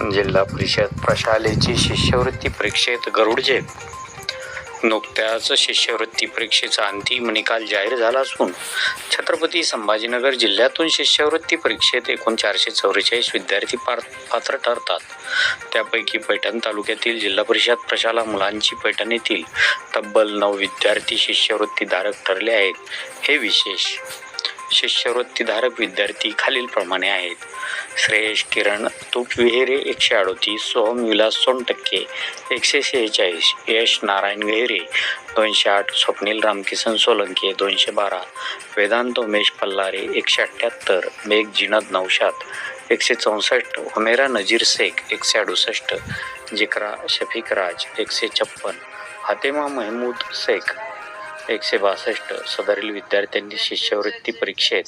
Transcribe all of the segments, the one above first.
जिल्हा परिषद प्रशालेची शिष्यवृत्ती परीक्षेत गरुडजे. नुकत्याच शिष्यवृत्ती परीक्षेचा अंतिम निकाल जाहीर झाला असून छत्रपती संभाजीनगर जिल्ह्यातून शिष्यवृत्ती परीक्षेत एकूण चारशे चौवेचाळीस विद्यार्थी पार पात्र ठरतात. त्यापैकी पैठण तालुक्यातील जिल्हा परिषद प्रशाला मुलांची पैठण येथील तब्बल नऊ विद्यार्थी शिष्यवृत्तीधारक ठरले आहेत. हे विशेष शिष्यवृत्तीधारक विद्यार्थी खालीलप्रमाणे आहेत. श्रेयश किरण तुपविहेरे एकशे अडोतीस सोहम विलास सोनटक्के एकशे सेहेचाळीस यश नारायण गहिरे दोनशे आठ स्वप्नील रामकिसन सोलंके दोनशे बारा वेदांत उमेश पल्लारे एकशे अठ्ठ्याहत्तर मेघ जिनद नौशाद एकशे चौसष्ट हुमेरा नजीर शेख एकशे अडुसष्ट जिकरा शफीक राज एकशे छप्पन हातेमा महमूद शेख एकशे बासष्ट सदरील विद्यार्थ्यांनी शिष्यवृत्ती परीक्षेत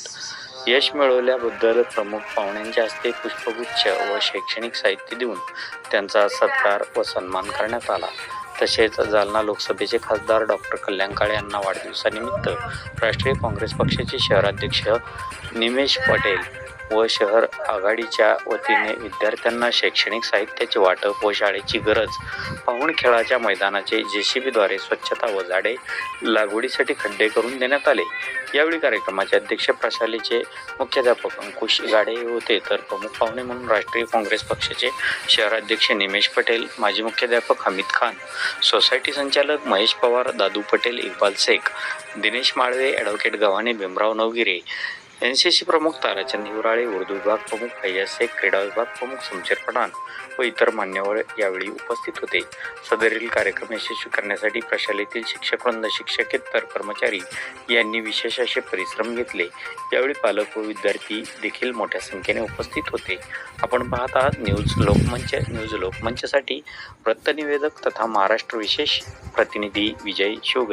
यश मिळवल्याबद्दल प्रमुख पाहुण्यांच्या हस्ते पुष्पगुच्छ व शैक्षणिक साहित्य देऊन त्यांचा सत्कार व सन्मान करण्यात आला. तसेच जालना लोकसभेचे खासदार डॉक्टर कल्याण काळे यांना वाढदिवसानिमित्त राष्ट्रीय काँग्रेस पक्षाचे शहराध्यक्ष निमेश पटेल व शहर आघाडीच्या वतीने विद्यार्थ्यांना शैक्षणिक साहित्याचे वाटप व शाळेची गरज पाहून खेळाच्या मैदानाचे जेसीबीद्वारे स्वच्छता व झाडे लागवडीसाठी खड्डे करून देण्यात आले. यावेळी कार्यक्रमाचे अध्यक्ष प्रशालेचे मुख्याध्यापक अंकुश गाडे होते. तर प्रमुख पाहुणे म्हणून राष्ट्रीय काँग्रेस पक्षाचे शहराध्यक्ष निमेश पटेल माजी मुख्याध्यापक हमीद खान सोसायटी संचालक Mahesh Pawar Dadu Patel Iqbal Shaikh Dinesh Malve advocate Gavhane Bhimrao Navgire N C C प्रमुख ताराचंद हिवराळे उर्दू विभाग प्रमुख फैयाज शेख क्रीडा विभाग प्रमुख समशेर पठाण व इतर मान्यवर यावेळी उपस्थित होते. सदरील कार्यक्रम यशस्वी करण्यासाठी प्रशालेतील शिक्षकवृंद शिक्षकेतर कर्मचारी यांनी विशेष असे परिश्रम घेतले. यावेळी पालक व विद्यार्थी देखील मोठ्या संख्येने उपस्थित होते. आपण पाहत आहात न्यूज लोकमंच न्यूज लोकमंचसाठी वृत्तनिवेदक तथा महाराष्ट्र विशेष प्रतिनिधी विजय शिवगे